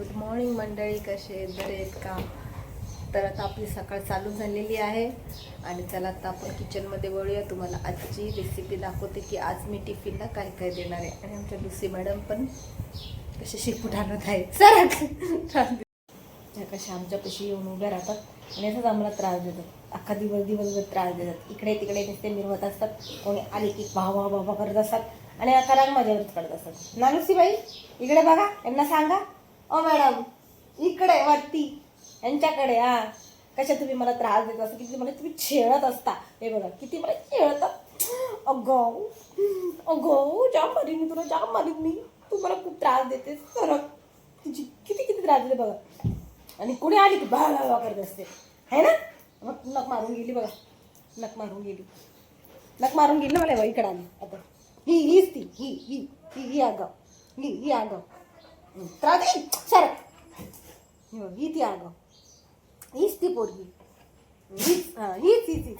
Good morning मंडळी कसे आहेत? बरे आहेत का? तर आता आपली सकाळ चालू झालेली आहे आणि चला आता आपण किचनमध्ये वळूया. तुम्हाला आजची रेसिपी दाखवते की आज मी टिफिनला काय काय देणार आहे. आणि आमच्या लुसी मॅडम पण कसे शिकून आणत आहे सर त्या कशा आमच्यापाशी येऊन उभ्या राहतात आणि असंच आम्हाला त्रास देतात. अख्खा दिवस दिवसभर त्रास देतात. इकडे तिकडे नुसते मिरवत असतात. कोणी आले की भावा बाबा करत असतात आणि आता राग माझ्यावरच करत असतात. ना बाई? इकडे बघा. यांना सांगा. ओ मॅडम इकडे वरती. यांच्याकडे हा. कशा तुम्ही मला त्रास देत असता किती मला तुम्ही छेळत असता. हे बघा किती मला छेळतात अगो अगो जाम मारीन मी तुला जाम मारीन मी तू मला खूप त्रास देते सरक तुझी किती किती त्रास देते बघा. आणि कुणी आली की बा बा करत असते. है ना? मग नक मारून गेली बघा. नक मारून गेली. नक मारून गेली ना मला इकडे आली. आता. ही हीच ती. ही ही ही ही आगाव. ही ही आगाव. हं, सर. ही ती अगं हीच ती पोरगी. हीच हां हीच हीच हीच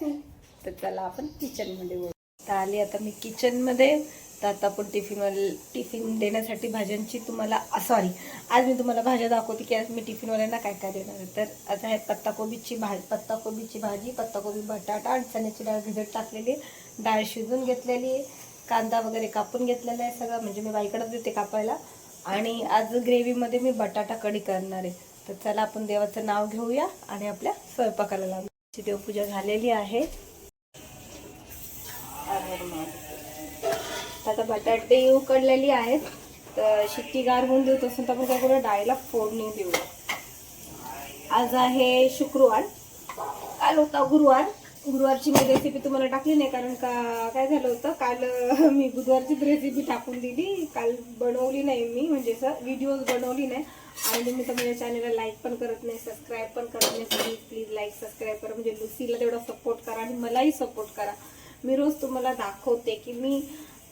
हीच. तर चला आपण किचनमध्ये वळू. तर आली आता मी किचनमध्ये तर आता आपण टिफिनवाले टिफिन देण्यासाठी भाज्यांची तुम्हाला सॉरी आज मी तुम्हाला भाज्या दाखवते की आज मी टिफिनवाल्यांना काय काय देणार आहे. तर आज आहे पत्ताकोबीची भाजी पत्ताकोबीची भाजी पत्ताकोबी बटाटा आणि चण्याची डाळ भिजत टाकलेली आहे. डाळ शिजून घेतलेली आहे. कांदा वगैरे कापून घेतलेला आहे सगळं म्हणजे मी बाईकडेच देते कापायला. आणि आज ग्रेव्हीमध्ये मी बटाटा कढी करणार आहे. तर चला आपण देवाचं नाव घेऊया आणि आपल्या स्वयंपाकाला लागू देवपूजा झालेली आहे. आता बटाटे उकडलेली आहेत. तर शिट्टी गार होऊन देऊ तसं तर आपण काय करूया? डाळीला फोडणी देऊया. आज आहे शुक्रवार. काल होता गुरुवार. गुरुवारची मी रेसिपी तुम्हाला टाकली नाही कारण का काय झालं होतं काल मी बुधवारचीच रेसिपी टाकून दिली. काल बनवली नाही मी म्हणजे असं व्हिडिओज बनवली नाही. आणि तुम्ही तर माझ्या चॅनलला लाईक पण करत नाही सबस्क्राईब पण करत नाही प्लीज प्लीज लाईक सबस्क्राईब करा. म्हणजे लुसीला तेवढा सपोर्ट करा आणि मलाही सपोर्ट करा. मी रोज तुम्हाला दाखवते की मी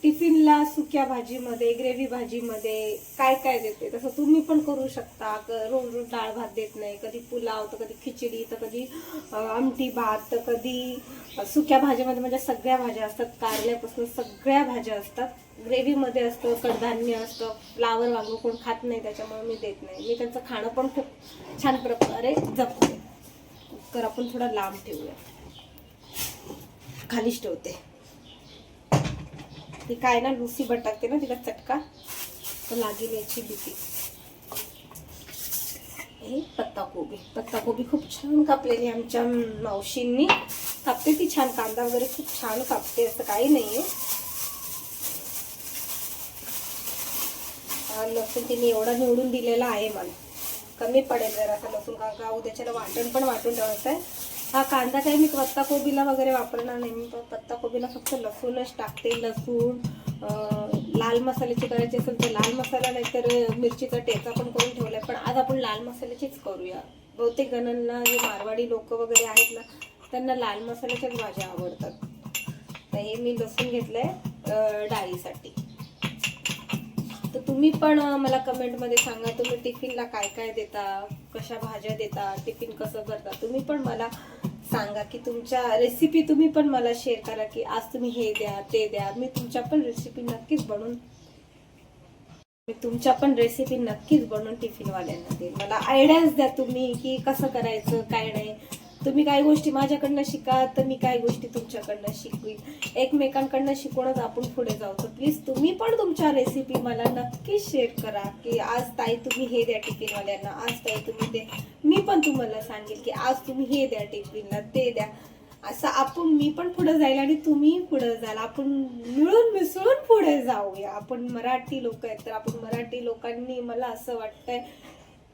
टिफिनला सुक्या भाजीमध्ये ग्रेव्ही भाजीमध्ये काय काय देते? तसं तुम्ही पण करू शकता. रोज रोज डाळ भात देत नाही. कधी पुलाव तर कधी खिचडी तर कधी आमटी भात तर कधी सुक्या भाज्यामध्ये माझ्या सगळ्या भाज्या असतात. कारल्यापासून सगळ्या भाज्या असतात. ग्रेव्हीमध्ये असतं कडधान्य असतं. फ्लावर वांग कोण खात नाही त्याच्यामुळे मी देत नाही. मी त्यांचं खाणं पण खूप छान प्रकारे जपते. कुकर आपण थोडा लांब ठेवूया. खालीच ठेवते. ही काय ना लुसी भटकते ना तिला चटका. तर लागेल याची भीती हे पत्ताकोबी पत्ताकोबी खूप छान कापलेली आमच्या मावशींनी. कापते ती छान कांदा वगैरे खूप छान कापते असं काही नाही आहे लसूण तिने एवढा निवडून दिलेला आहे मला. कमी पडेल जरा लसूण का उद्याच्याला वाटण पण वाटून ठेवायचं आहे हा कांदा काही मी पत्ताकोबीला वगैरे वापरणार नाही. मी पत्ता पत्ताकोबीला फक्त लसूणच टाकते. लसूण लाल मसाल्याची करायची असेल तर लाल मसाला नाहीतर मिरचीचा ठेचा पण करून ठेवलाय. पण आज आपण लाल मसाल्याचीच करूया. बहुतेक जणांना जे मारवाडी लोक वगैरे आहेत ना त्यांना लाल मसाल्याच्याच भाज्या आवडतात. तर हे मी लसूण घेतलंय आहे डाळीसाठी. तर तुम्ही पण मला कमेंटमध्ये सांगा तुम्ही टिफिनला काय काय देता कशा भाज्या देता टिफिन कसं करता? तुम्ही पण मला सांगा की तुमच्या रेसिपी तुम्ही पण मला शेअर करा की आज तुम्ही हे द्या ते द्या. मी तुमच्या पण रेसिपी नक्कीच बनवून मी तुमच्या पण रेसिपी नक्कीच बनवून टिफिनवाल्यांना देईन. मला आयडियाज द्या तुम्ही की कसं करायचं काय नाही. तुम्ही काही गोष्टी माझ्याकडनं शिका तर मी काही गोष्टी तुमच्याकडनं शिकवीन. एकमेकांकडनं शिकूनच आपण पुढे जाऊ. तर प्लीज तुम्ही पण तुमच्या रेसिपी मला नक्कीच शेअर करा की आज ताई तुम्ही हे द्या टिफिनवाल्यांना आज ताई तुम्ही ते मी पण तुम्हाला सांगेल की आज तुम्ही हे द्या टिफिनला ते द्या. असं आपण मी पण पुढे जाईल आणि तुम्ही पुढे जाल. आपण मिळून मिसळून पुढे जाऊया. आपण मराठी लोक आहेत तर आपण मराठी लोकांनी मला असं वाटतंय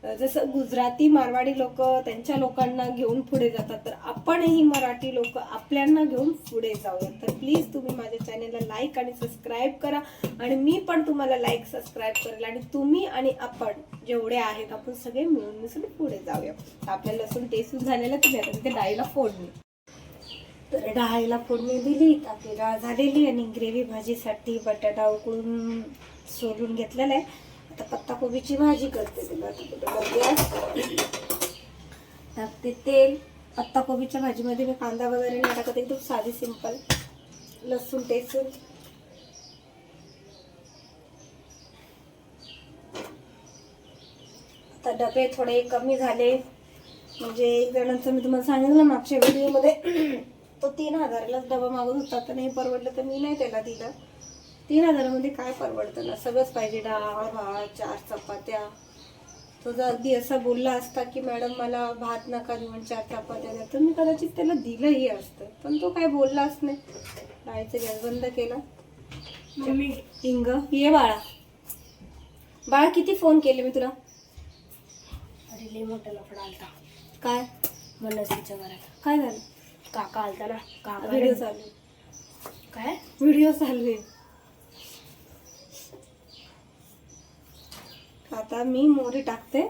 जसं गुजराती मारवाडी लोक त्यांच्या लोकांना घेऊन पुढे जातात तर आपणही मराठी लोक आपल्यांना घेऊन पुढे जाऊया. तर प्लीज तुम्ही माझ्या चॅनेलला लाईक आणि सबस्क्राईब करा आणि मी पण तुम्हाला लाईक सबस्क्राईब करेल आणि तुम्ही आणि आपण जेवढे आहेत आपण सगळे मिळून मिसळून पुढे जाऊया. आपल्या लसूण टेसून झालेलं तुम्ही आता तिथे डाळीला फोडणी. तर डाळीला फोडणी दिली आपली डाळ झालेली आणि ग्रेव्ही भाजीसाठी बटाटा उकळून सोलून घेतलेला आहे. आता पत्ताकोबीची भाजी करते तिला आता टाकते तेल. पत्ताकोबीच्या भाजीमध्ये मी कांदा वगैरे नाही टाकत. एकदम साधी सिंपल. लसूण टेसून आता डबे थोडे कमी झाले. म्हणजे एक जणांचं मी तुम्हाला सांगितलं ना मागच्या व्हिडिओमध्ये. तो तीन हजारालाच डबा मागत होता. तर नाही परवडलं तर मी नाही त्याला दिलं. तीन हजारामध्ये काय परवडतं ना? सगळंच पाहिजे. डाळ भात चार चपात्या. तो जर अगदी असा बोलला असता की मॅडम मला भात नका देऊन चार चपात्या द्या. तर मी कदाचित त्याला दिलंही असतं. पण तो काय बोललाच नाही. डाळीचा गॅस बंद केला. मम्मी. इंग ये बाळा. बाळा किती फोन केले मी तुला? अरे लय मोठा लफडा आलता. काय? मनस्वीच्या घरात. काय झालं? काका आलता ना. काका व्हिडिओ चालू. काय? व्हिडिओ चालू आहे. आता मी मोरी टाकते.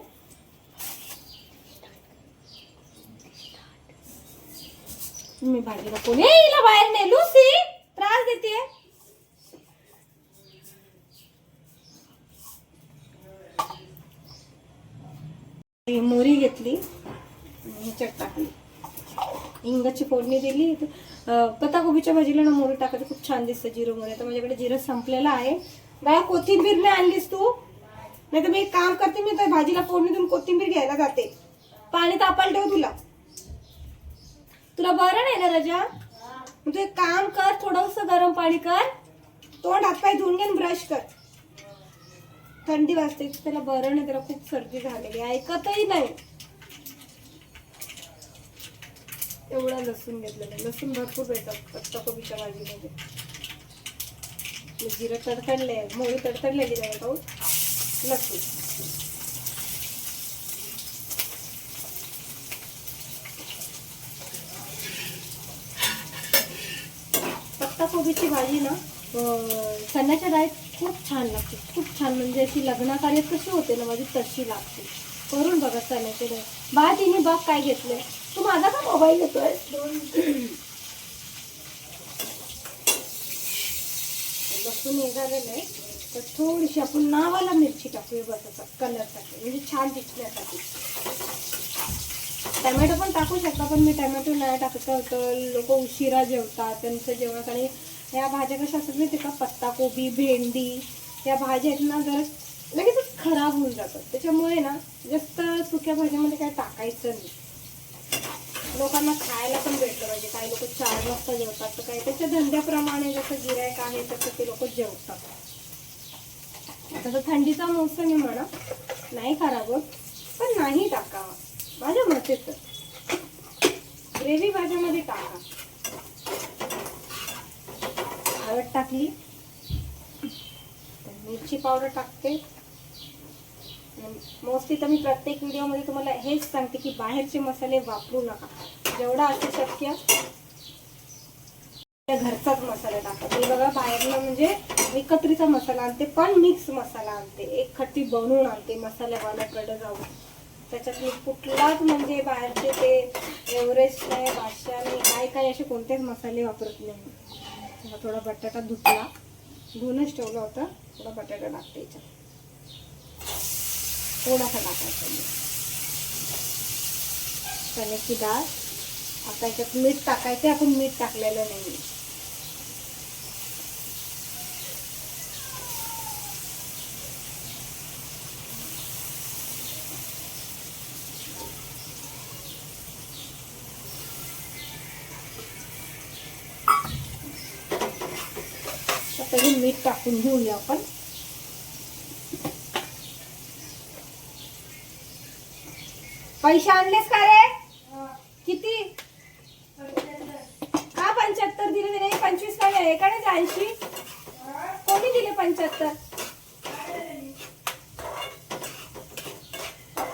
मी भाजीला कोणी हिला बाहेर नाही लुसी त्रास देते मोरी घेतली. ह्याच्यात टाकली. हिंगाची फोडणी दिली. अं, पत्ताकोबीच्या भाजीला ना मोरी टाकायची खूप छान दिसतं जिरं मोरी आता माझ्याकडे जिरं संपलेलं आहे. बाया कोथिंबीर नाही आणलीस तू? नाही तर मी एक काम करते मी त्या भाजीला फोडणी देऊन कोथिंबीर घ्यायला जाते. पाणी तापायला ठेव तुला. तुला बरं नाही ना राजा? तू एक काम कर थोडस गरम पाणी कर तोंड हातपाय धुवून घे ब्रश कर. थंडी वाजते त्याला बरं नाही त्याला खूप सर्दी झालेली. ऐकतही नाही. एवढा लसूण घेतलेला. लसूण भरपूर भेटतात पत्ताकोबीच्या भाजीमध्ये. हे जिरं तडतडले मोळी तडतडलेली नाही पाहू लसूण पत्ताकोबीची भाजी ना सण्याच्या चण्याच्या डाळीत खूप छान लागते. खूप छान म्हणजे अशी लग्नाकार्यात कशी होते ना माझी तशी लागते. करून बघा चण्याची डाळ बा तिने बाग काय घेतलंय? तू माझा का मोबाईल घेतोय? लसूण निघालेलं. आहे तर थोडीशी आपण नावाला मिरची टाकूया बस कलरसाठी म्हणजे छान दिसण्यासाठी. टमॅटो पण टाकू शकता पण मी टमॅटो नाही टाकत होतं लोक उशिरा जेवतात त्यांचं जेवणात आणि ह्या भाज्या कशा असतात माहिती का? पत्ताकोबी भेंडी या भाज्या आहेत ना जरा लगेचच खराब होऊन जातात. त्याच्यामुळे ना जास्त सुक्या भाज्यामध्ये काय टाकायचं नाही. लोकांना खायला पण भेटलं पाहिजे. काही लोक चार वाजता जेवतात तर काही त्याच्या धंद्याप्रमाणे जसं गिरायक आहे तसं ते लोक जेवतात. आता तर थंडीचा मोसम आहे म्हणा. नाही खराब पण नाही टाकावा. माझ्या मते तर. ग्रेव्ही भाज्यामध्ये टाका. हळद टाकली. मिरची पावडर टाकते. मोस्टली तर मी प्रत्येक व्हिडिओमध्ये तुम्हाला हेच सांगते की बाहेरचे मसाले वापरू नका. जेवढा असू शक्य त्या घरचाच मसाला टाकतात. मी बघा बाहेरनं म्हणजे एकत्रीचा मसाला आणते पण मिक्स मसाला आणते. एक खट्टी बनवून आणते मसाल्यावाल्याकडे जाऊन. त्याच्यात मी कुठलाच म्हणजे बाहेरचे ते एव्हरेस्ट नाही बादशा नाही काय काय असे कोणतेच मसाले वापरत नाही. तेव्हा थोडा बटाटा धुतला. धुवूनच ठेवला होता. थोडा बटाटा टाकते याच्यात. थोडासा टाकायचा मी. चण्याची डाळ. आता याच्यात मीठ टाकायचे आपण मीठ टाकलेलं नाही आता हे मीठ टाकून घेऊया आपण. पैसे आणलेस का रे? किती? का पंच्याहत्तर दिले दिले पंचवीस का नाही एकानेच ऐंशी. कोणी दिले पंच्याहत्तर?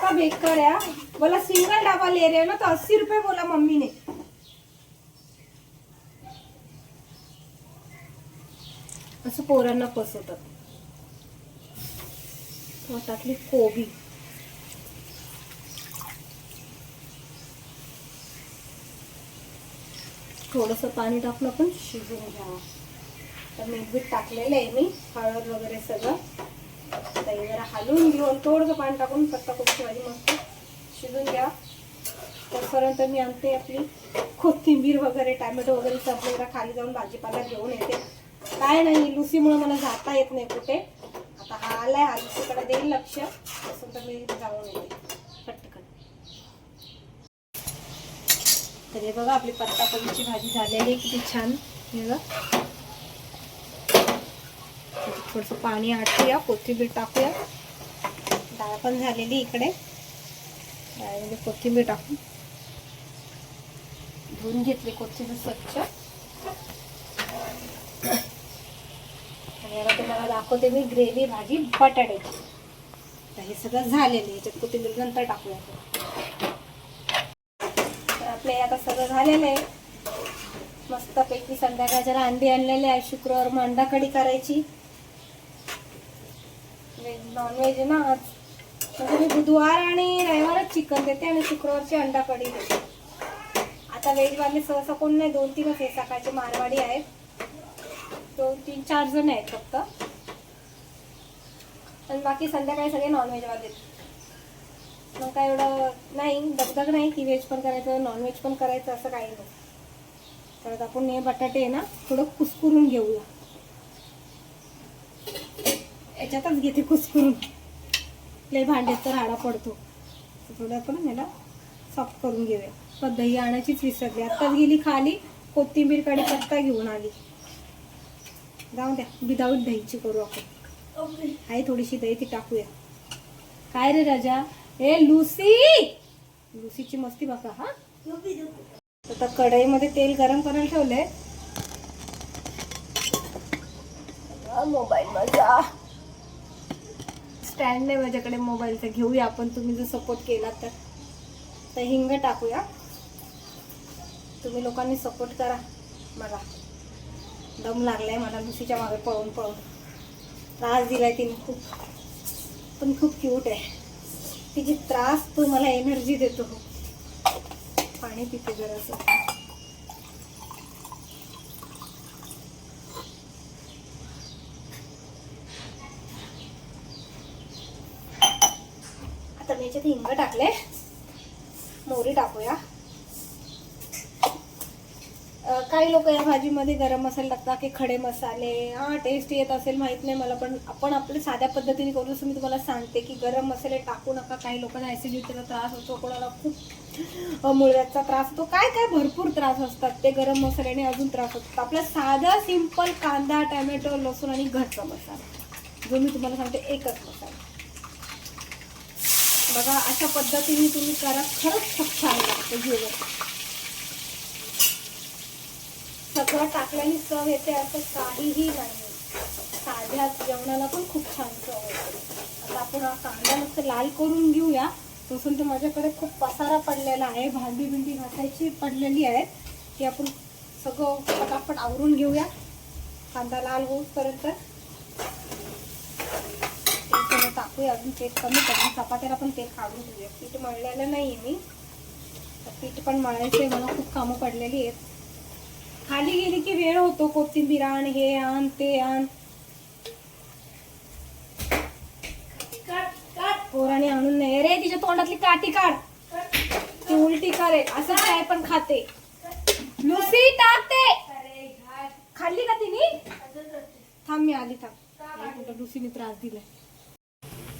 का बेकार या बोला सिंगल डब्बा ले रहे हो ना तो अस्सी रुपये बोला मम्मी ने असं पोरांना पसवतात मग टाकली कोबी. थोडंसं पाणी टाकून आपण शिजून घ्यावं तर मीठ बीठ टाकलेलं आहे मी हळद वगैरे सगळं. दही जरा हलवून घेऊन थोडंसं पाणी टाकून पत्ता कोबीची भाजी मस्त शिजून घ्या. तोपर्यंत मी आणते आपली कोथिंबीर वगैरे टॅमॅटो वगैरे सगळं खाली जाऊन भाजीपाला घेऊन येते. काय नाही लुसीमुळे मला जाता येत नाही कुठे. आता हा आलाय हा लुसीकडे देईल लक्ष. तसं तर मी जाऊन येते. पटकन. तर हे बघा आपली पत्तापलीची भाजी झालेली किती छान. हे बघा. थोडंसं पाणी आटूया कोथिंबीर टाकूया. डाळ पण झालेली इकडे. डाळीमध्ये कोथिंबीर टाकून. धुवून घेतली कोथिंबीर स्वच्छ. आणि आता तुम्हाला दाखवते मी ग्रेव्ही भाजी बटाट्याची आता हे सगळं झालेलं आहे. याच्यात कोथिंबीर नंतर टाकूया. आपण. आपलं आपले आता सगळं झालेलं आहे. मस्तपैकी संध्याकाळच्या अंडी आणलेले आहे. शुक्रवार मग अंडा कढी करायची. व्हेज नॉनव्हेज आहे ना आज. म्हणजे मी बुधवार आणि रविवारच चिकन देते आणि शुक्रवारची अंडा कढी देते. आता व्हेजवाले सहसा कोण नाही. दोन तीनच आहे. सकाळचे मारवाडी आहेत. दोन तीन चार जण आहेत फक्त. आणि बाकी संध्याकाळी सगळे नॉनव्हेजवाले मग काय एवढं नाही दगदग नाही की व्हेज पण करायचं नॉनव्हेज पण करायचं असं काही नाही. तर आपण हे बटाटे आहे ना थोडं कुसकुरून घेऊया. याच्यातच घेते कुसकुरून. लय भांड्यात तर राडा पडतो. थोडं आपण याला सॉफ्ट करून घेऊया. पण दही आणायचीच विसरली. आत्ताच गेली खाली कोथिंबीर कढीपत्ता घेऊन आली. जाऊ द्या विदाऊट दहीची करू आपण. आहे थोडीशी दही ती टाकूया. काय रे राजा? ए लुसी! लुसीची मस्ती बघा हा. आता कढईमध्ये तेल गरम करायला ठेवलंय. मोबाईल माझा. स्टँड नाही माझ्याकडे मोबाईलचा घेऊया आपण. तुम्ही जर सपोर्ट केला तर. तर हिंग टाकूया. तुम्ही लोकांनी सपोर्ट करा. मला दम लागलाय मला लुसीच्या मागे पळून पळून. त्रास दिलाय तिने खूप. पण खूप क्यूट आहे. तिची त्रास तो मला एनर्जी देतो. पाणी पिते जरासं. आता मी याच्यात हिंग टाकले मोहरी टाकूया. काही लोक या भाजीमध्ये गरम मसाले टाकतात की खडे मसाले. हां टेस्ट येत असेल माहीत नाही मला पण आपण आपल्या साध्या पद्धतीने करू असं मी तुम्हाला सांगते की गरम मसाले टाकू नका. काही लोकांना ॲसिडिटीचा त्रास होतो कोणाला खूप मुळव्याचा त्रास होतो. काय काय भरपूर त्रास असतात ते गरम मसाल्याने अजून त्रास होतात. आपला साधा सिंपल कांदा टॅमॅटो लसूण आणि घरचा मसाला. जो मी तुम्हाला सांगते एकच मसाला. बघा अशा पद्धतीने तुम्ही करा खरंच खूप छान लागतं जेवण. सगळं टाकल्याने चव येते असं काहीही नाही. साध्या जेवणाला पण खूप छान चव येते. आता आपण कांदा नुसतं लाल करून घेऊया. तसून तर माझ्याकडे खूप पसारा पडलेला आहे. भांडी बिंडी घासायची पडलेली आहे ती आपण सगळं पटापट आवरून घेऊया. कांदा लाल होऊपर्यंत टाकूया. अजून तेल कमी करून चपात्याला पण तेल काढून घेऊया. पीठ मळलेलं नाही मी. पीठ पण मळायचं आहे मला खूप कामं पडलेली आहेत. खाली गेली की वेळ होतो कोथिंबीर आण हे आण ते आण. पोराने आणून नाही. रे तिच्या तोंडातली काठी काढ. ती उलटी करे. असं काय पण खाते. लुसी टाकते. खाल्ली का तिने? थांब मी आली थांब. लुसीने त्रास दिलाय.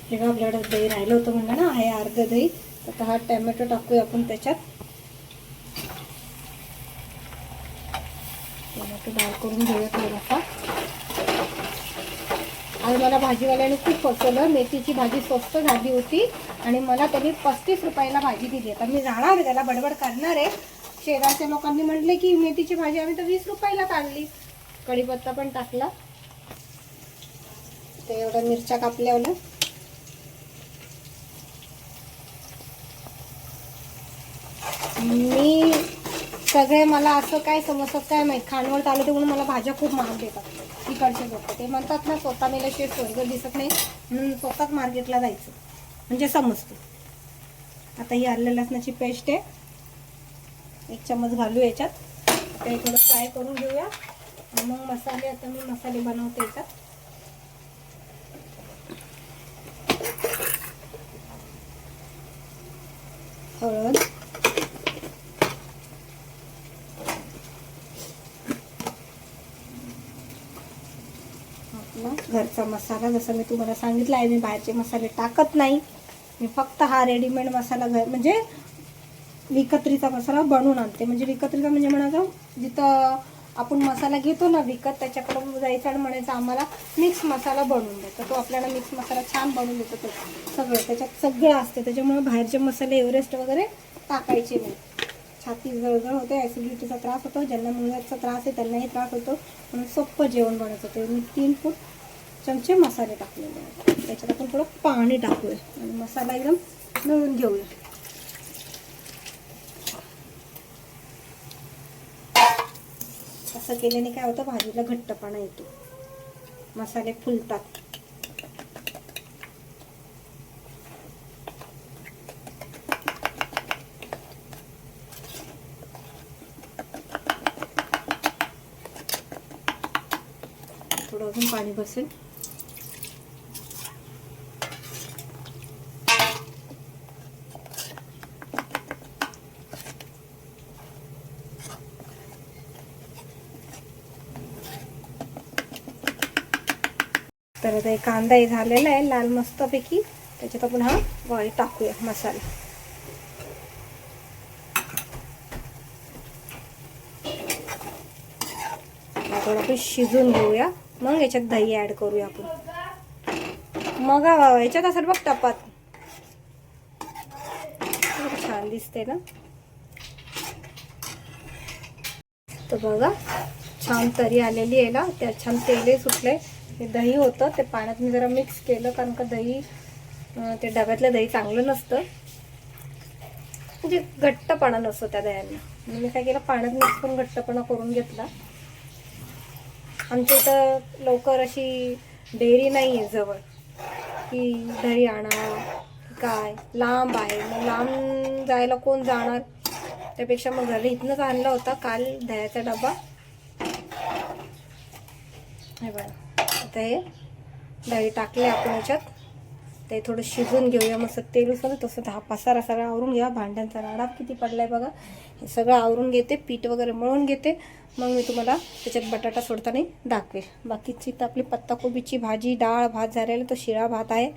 हे आपल्याकडे दही राहिलं होतं म्हणलं ना आहे अर्ध दही. आता हा टॅमॅटो टाकूया आपण त्याच्यात. टोमॅटो डाळ करून घेऊया थोडासा आणि मला भाजीवाल्याने खूप फसवलं मेथीची भाजी स्वस्त झाली होती आणि मला त्यांनी पस्तीस रुपयाला भाजी दिली आता मी जाणार त्याला बडबड करणार आहे. शेजारच्या लोकांनी म्हटले की मेथीची भाजी आम्ही तर वीस रुपयाला काढली. कढीपत्ता पण टाकला. ते एवढ्या मिरच्या कापल्यावलं मी सगळे मला असं काय समजतात काय माहीत? खानवळ तालुक्यात म्हणून मला भाज्या खूप महाग देतात. इकडचे लोक. ते म्हणतात ना स्वतः शेत स्वर्ग दिसत नाही. म्हणून स्वतःच मार्केटला जायचं. म्हणजे समजतो. आता ही आलं लसणाची पेस्ट आहे. एक चमच घालू याच्यात. ते थोडं फ्राय करून घेऊया. मग मसाले आता मी मसाले बनवते याच्यात. हळद आपला घरचा मसाला जसं मी तुम्हाला सांगितलं आहे मी बाहेरचे मसाले टाकत नाही. मी फक्त हा रेडीमेड मसाला घर म्हणजे विकत्रीचा मसाला बनवून आणते. म्हणजे विकत्रीचा म्हणजे म्हणायचं जिथं आपण मसाला घेतो ना विकत त्याच्याकडून जायचं आणि म्हणायचं आम्हाला मिक्स मसाला बनवून देतो तो आपल्याला मिक्स मसाला छान बनवून देतो तो. सगळं त्याच्यात सगळं असते. त्याच्यामुळे बाहेरचे मसाले एव्हरेस्ट वगैरे टाकायचे नाही. छाती जळजळ होते ॲसिडिटीचा त्रास होतो. ज्यांना मुंग्याचा त्रास आहे त्यांनाही त्रास होतो. म्हणून सोप्पं जेवण बनत होते मी तीन फूट चमचे मसाले टाकलेले आहेत. त्याच्यात आपण थोडं पाणी टाकूया आणि मसाला एकदम मिळून घेऊया. असं केल्याने काय होतं? भाजीला घट्टपणा येतो. मसाले फुलतात. थोडं अजून पाणी बसेल. तर आता हे कांदाही झालेला आहे लाल मस्तपैकी. त्याच्यात आपण हा वाळी टाकूया मसाला. हा थोडं आपण शिजून घेऊया. मग याच्यात दही ऍड करूया आपण. मग हा, याच्यात असेल बघ टपात. छान दिसते ना? तर बघा छान तरी आलेली आहे ना? त्यात छान तेलही सुटलंय. हे दही होतं ते पाण्यात मी जरा मिक्स केलं कारण का दही ते डब्यातलं दही चांगलं नसतं. म्हणजे घट्टपणा नसतो त्या दह्यांना. मी काय केलं पाण्यात मिक्स करून घट्टपणा करून घेतला. आमच्या इथं लवकर अशी डेअरी नाही आहे जवळ. की दही आणा काय? लांब आहे. मग लांब जायला कोण जाणार? त्यापेक्षा मग घरी इथनंच आणला होता काल दह्याचा डबा. हे बघा. आता हे डाळी टाकले आपण याच्यात. ते थोडं शिजून घेऊया. मस्त तेल तसं दहा पसारा सगळा आवरून घ्या. भांड्यांचा राडा किती पडला आहे बघा. हे सगळं आवरून घेते. पीठ वगैरे मळून घेते. मग मी तुम्हाला त्याच्यात बटाटा सोडताना दाखवेल. बाकीची तर आपली पत्ताकोबीची भाजी डाळ भात झालेला तो शिळा भात आहे.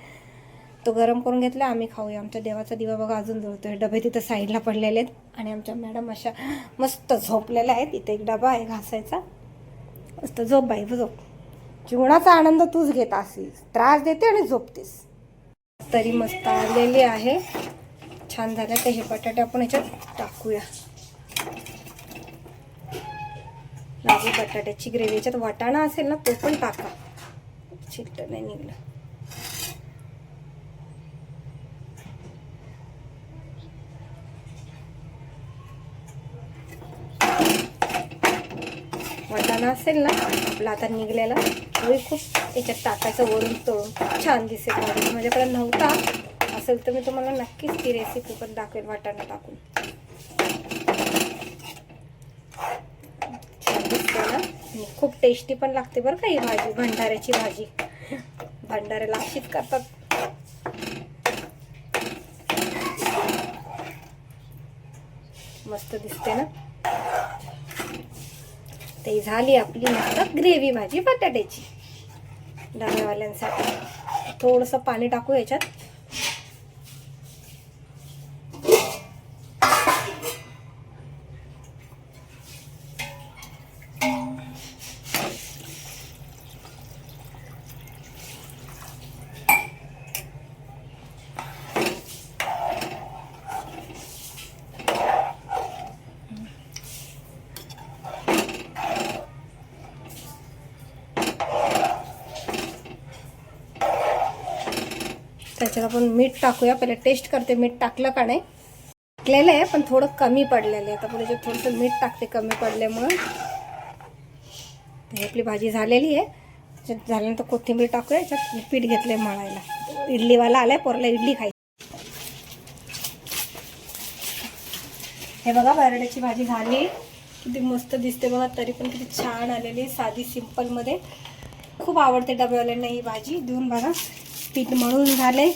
तो गरम करून घेतला. आम्ही खाऊया. आमच्या देवाचा दिवा बघा अजून जळतोय. डबे तिथं साईडला पडलेले आहेत. आणि आमच्या मॅडम अशा मस्त झोपलेल्या आहेत. इथे एक डबा आहे घासायचा. मस्त झोप बाई झोप. जीवनाचा आनंद तूच घेत असीस त्रास देते आणि झोपतेस. तरी मस्त आलेली आहे. छान झाल्या तर हे बटाटे आपण ह्याच्यात टाकूया. माझी बटाट्याची ग्रेव्ही. याच्यात वाटाणा असेल ना तो पण टाका. चिट्ट नाही निघलं. वाटाणा असेल ना आपला आता निघलेला. तोही खूप याच्यात टाकायचं वरून तळून. छान दिसेल माझ्याकडे नव्हता. असेल तर मी तुम्हाला नक्कीच ती रेसिपी पण दाखवेल वाटाणा टाकून. छान दिसते ना? आणि खूप टेस्टी पण लागते बरं का ही भाजी भंडाऱ्याची भाजी. भंडाऱ्याला अशीच करतात. मस्त दिसते ना? ते झाली आपली मस्त ग्रेव्ही भाजी बटाट्याची. डाव्यावाल्यांसाठी थोडंसं पाणी टाकू याच्यात त्याच्यात आपण मीठ टाकूया. पहिले टेस्ट करते. मीठ टाकलं का नाही? टाकलेलं आहे पण थोडं कमी पडलेलं आहे. आता पुढे थोडंसं मीठ टाकते कमी पडल्यामुळं आपली भाजी झालेली आहे. त्याच्यात झाल्यानंतर कोथिंबीर टाकूया. याच्यात पीठ घेतलंय मळायला. इडलीवाला आलाय पोरला इडली खायची. हे बघा बटाट्याची भाजी झाली. किती मस्त दिसते बघा तरी पण किती छान आलेली साधी सिंपलमध्ये खूप आवडते डब्यावाल्यांना ही भाजी. देऊन बघा पीठ मळून झाले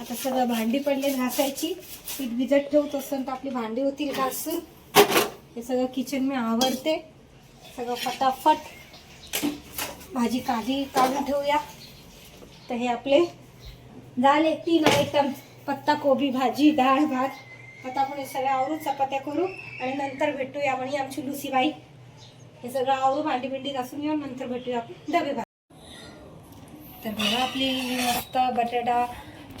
आता सगळं भांडी पडले घासायची. पीठ भिजत ठेवत असं तर आपली भांडी होतील घासून. हे सगळं किचन मी आवडते सगळं फटाफट भाजी काढी काढून ठेवूया. तर हे आपले झाले तीन आयटम पत्ता कोबी भाजी डाळ भात. आता आपण हे सगळं आवरून चपात्या करू आणि नंतर भेटूया म्हणजे आमची लुसीबाई. हे सगळं आवरू भांडी भिंडी घासून येऊन नंतर भेटूया आपण. डबे भात. तर बघा आपली मस्त बटाटा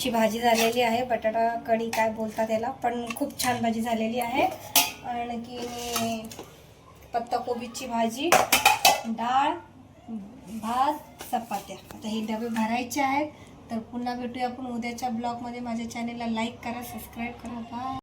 ची भाजी झालेली आहे. बटाटा कढी काय बोलतात त्याला पण खूप छान भाजी झालेली आहे. आणखी पत्ताकोबीची भाजी डाळ भात चपात्या. आता हे डबे भरायचे आहेत. तर पुन्हा भेटूया आपण उद्याच्या ब्लॉगमध्ये. माझ्या चॅनेलला लाईक करा सबस्क्राईब करा. बाय